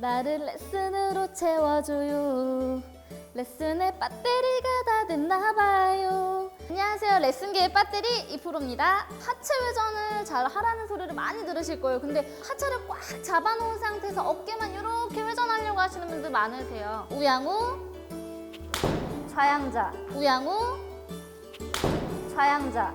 나를 레슨으로 채워줘요. 레슨에 배터리가 다 됐나봐요. 안녕하세요. 레슨계의 배터리 이프로입니다. 하체 회전을 잘 하라는 소리를 많이 들으실 거예요. 근데 하체를 꽉 잡아놓은 상태에서 어깨만 이렇게 회전하려고 하시는 분들 많으세요. 우양우, 좌양자, 우양우, 좌양자.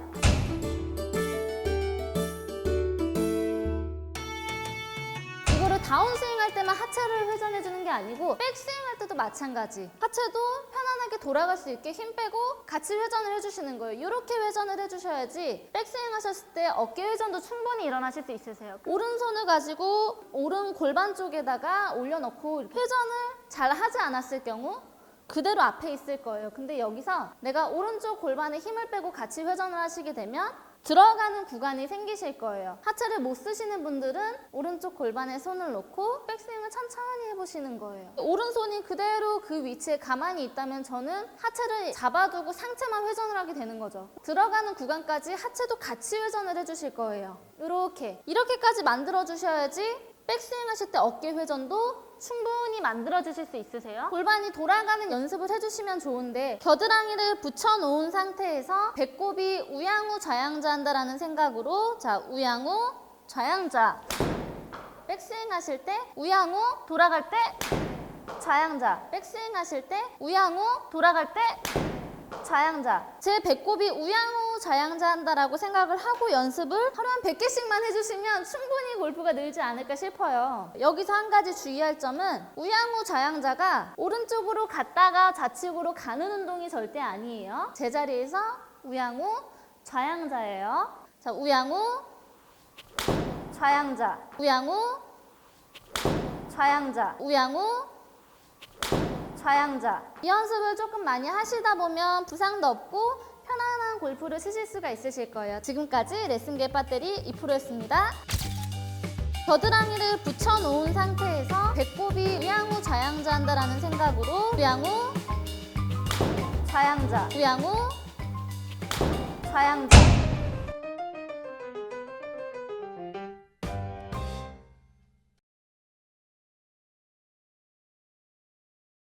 이거를 다운스윙 할 때만 하체를 회전해 주는 게 아니고 백스윙 할 때도 마찬가지. 하체도 편안하게 돌아갈 수 있게 힘 빼고 같이 회전을 해주시는 거예요. 이렇게 회전을 해주셔야지 백스윙 하셨을 때 어깨 회전도 충분히 일어나실 수 있으세요. 오른손을 가지고 오른 골반 쪽에다가 올려놓고 회전을 잘 하지 않았을 경우 그대로 앞에 있을 거예요. 근데 여기서 내가 오른쪽 골반에 힘을 빼고 같이 회전을 하시게 되면 들어가는 구간이 생기실 거예요. 하체를 못 쓰시는 분들은 오른쪽 골반에 손을 놓고 백스윙을 천천히 해보시는 거예요. 오른손이 그대로 그 위치에 가만히 있다면 저는 하체를 잡아두고 상체만 회전을 하게 되는 거죠. 들어가는 구간까지 하체도 같이 회전을 해주실 거예요. 이렇게 이렇게까지 만들어 주셔야지 백스윙 하실 때 어깨 회전도 충분히 만들어 주실 수 있으세요? 골반이 돌아가는 연습을 해주시면 좋은데 겨드랑이를 붙여놓은 상태에서 배꼽이 우양우 좌양자 한다라는 생각으로 자 우양우 좌양자 백스윙 하실 때 우양우 돌아갈 때 좌양자 백스윙 하실 때 우양우 돌아갈 때 좌양자. 제 배꼽이 우양우 좌양자 한다라고 생각을 하고 연습을 하루에 한 100개씩만 해주시면 충분히 골프가 늘지 않을까 싶어요. 여기서 한 가지 주의할 점은 우양우 좌양자가 오른쪽으로 갔다가 좌측으로 가는 운동이 절대 아니에요. 제자리에서 우양우 좌양자예요. 자, 우양우 좌양자. 우양우 좌양자. 우양우 좌양자. 이 연습을 조금 많이 하시다 보면 부상도 없고 편안한 골프를 치실 수가 있으실 거예요. 지금까지 레슨계 배터리 2%였습니다. 겨드랑이를 붙여놓은 상태에서 배꼽이 우양우 좌양자 한다라는 생각으로 우양우 좌양자, 우양우 좌양자.